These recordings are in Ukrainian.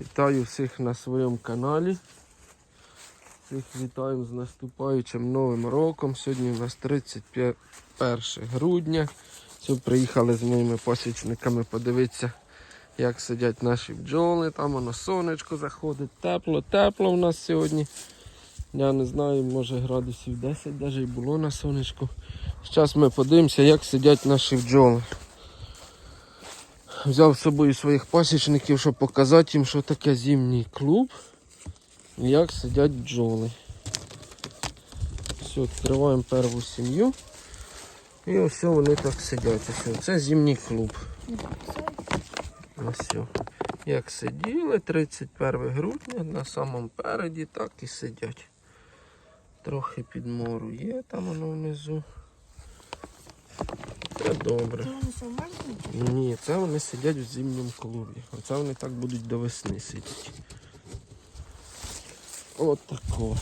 Вітаю всіх на своєму каналі. Всіх вітаємо з наступаючим новим роком. Сьогодні у нас 31 грудня. Все, приїхали з моїми пасічниками подивитися, як сидять наші бджоли. Там воно сонечко заходить. Тепло, тепло у нас сьогодні. Я не знаю, може градусів 10 навіть було на сонечку. Зараз ми подивимося, як сидять наші бджоли. Взяв з собою своїх пасічників, щоб показати їм, що таке зимній клуб і як сидять бджоли. Все, відкриваємо перву сім'ю. І ось вони так сидять. Ось, це зимній клуб. Ось. Як сиділи 31 грудня на самому переді, так і сидять. Трохи підмору є там воно внизу. Це добре. Ні, це вони сидять в зимньому клубі. Оце вони так будуть до весни сидіти. От тако.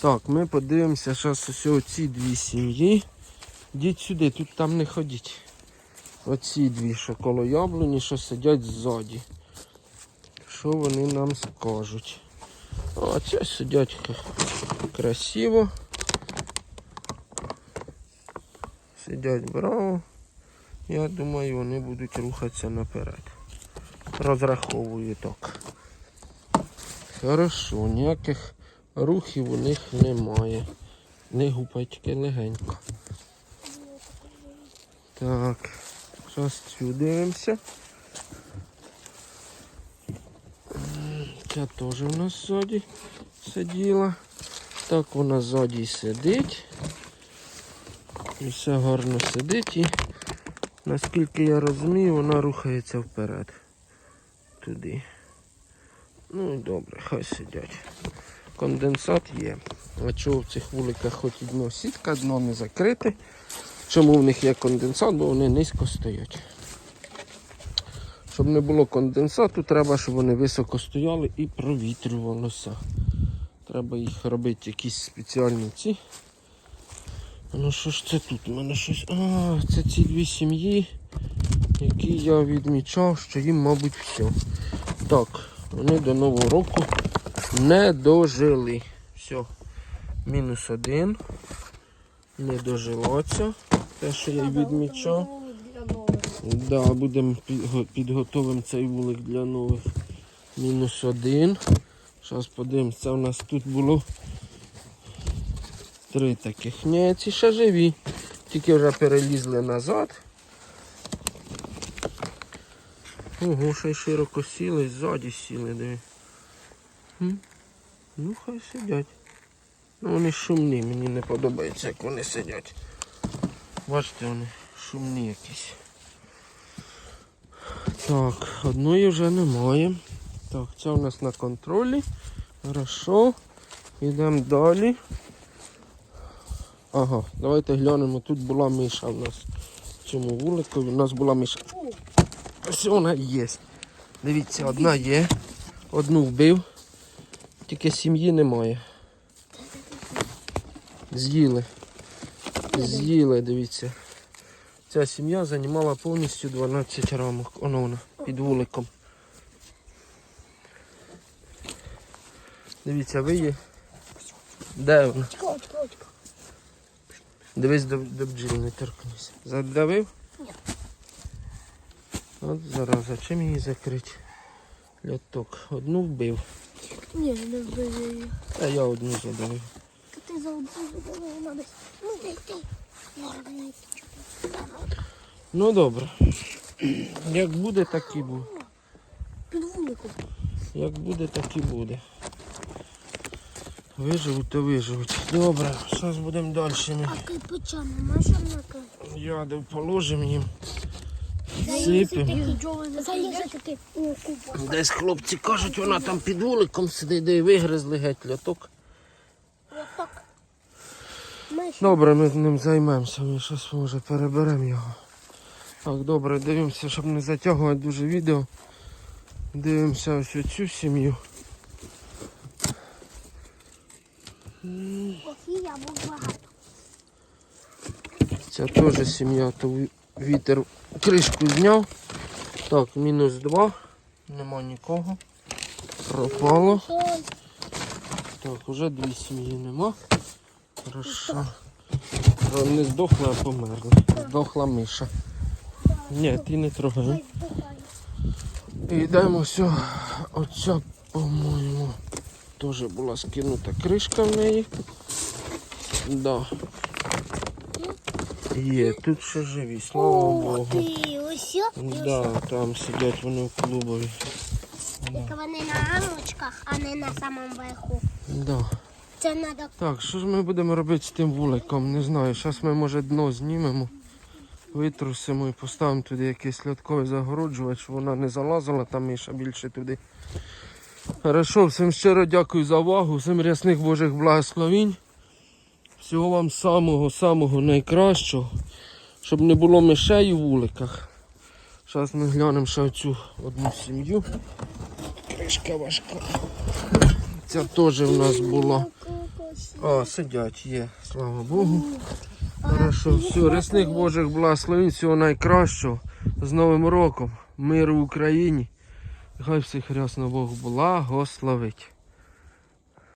Так, ми подивимося зараз ось оці дві сім'ї. Йдіть сюди, тут там не ходіть. Оці дві, що коло яблуні, що сидять ззаді. Що вони нам скажуть? О, це сидять красиво. Сидять браво. Я думаю, вони будуть рухатися наперед. Розраховую так. Хорошо, ніяких рухів у них немає. Не гупай тільки легенько. Так, зараз цю дивимося. Ця теж у нас ззаді сиділа. Так вона ззаді сидить. І все гарно сидить і наскільки я розумію, вона рухається вперед. Туди. Ну і добре, хай сидять. Конденсат є. А чого в цих вуликах хоч дно сітка, дно не закрите. Чому в них є конденсат, бо вони низько стоять. Щоб не було конденсату, треба, щоб вони високо стояли і провітрювалося. Треба їх робити якісь спеціальні ці. Ну що ж це тут? У мене щось. А, це ці дві сім'ї, які я відмічав, що їм, мабуть, все. Так, вони до Нового року не дожили. Все. Мінус один. Не дожилося. Те, що я відмічав. Да, будемо підго- підготовимо цей вулик для нових. Мінус один. Зараз подивимось, це у нас тут було три таких. Ні, ці ще живі. Тільки вже перелізли назад. Ого, ще й широко сіли, ззаді сіли, диви. Ну, хай сидять. Ну вони шумні, мені не подобається, як вони сидять. Бачите, вони шумні якісь. Так, одної вже немає. Так, це у нас на контролі. Хорошо. Йдемо далі. Ага, давайте глянемо. Тут була миша у нас. Цьому вулику у нас була миша. Ось вона є. Дивіться, одна є. Одну вбив. Тільки сім'ї немає. З'їли. З'їли, дивіться. Ця сім'я займала повністю 12 рамок. Воно вона під вуликом. Дивіться, ви є. Де вона? Дивись, до, до бджіл не торкнися. Задавив? Ні. От зараза, чим її закрити? Ляток. Одну вбив. Ні, не вбили її. А я одну задавив. Та ти за одну задала, вона десь. Ну, ти. Ну добре. Як буде, так і буде. Під вуликом. Як буде, так і буде. Виживуть, то виживуть. Добре, зараз будемо далі. Ми А кирпичами маєш однака? яди положимо їм. Сипемо. Десь хлопці кажуть, вона там під вуликом сидить, де й вигризли геть ляток. Добре, ми з ним займемося. Ми щось може переберемо його. Так, добре, дивимося, щоб не затягувати дуже відео. Дивимося ось цю сім'ю. Ця теж сім'я, то вітер кришку зняв. Так, мінус два. Нема нікого. Пропало. Так, уже дві сім'ї нема. Хорошо. Не здохла, а померла. Здохла миша. Ні, ти не трогай. І йдемо все. Оця, по-моєму, теж була скинута кришка в неї. Да. Є, тут ще живі, слава Богу. ти, ось Да, там сидять вони в клубові. Тільки вони на рамочках, а не на самому верху. Да. Це треба Так, що ж ми будемо робити з тим вуликом? Не знаю. Зараз ми може дно знімемо, витрусимо і поставимо туди якийсь льотковий загороджувач, щоб вона не залазила там і ще більше туди. Хорошо, всім щиро дякую за увагу, всім рясних Божих благословінь. Всього вам самого-самого найкращого, щоб не було мишей у вуликах. Зараз ми глянемо ще цю одну сім'ю. Кришка важка. Ця теж в нас була. А, сидять, є, слава Богу. Хорошо, все, рясних Божих благословень, всього найкращого. З Новим роком, миру в Україні. Хай всіх рясно Бог благословить.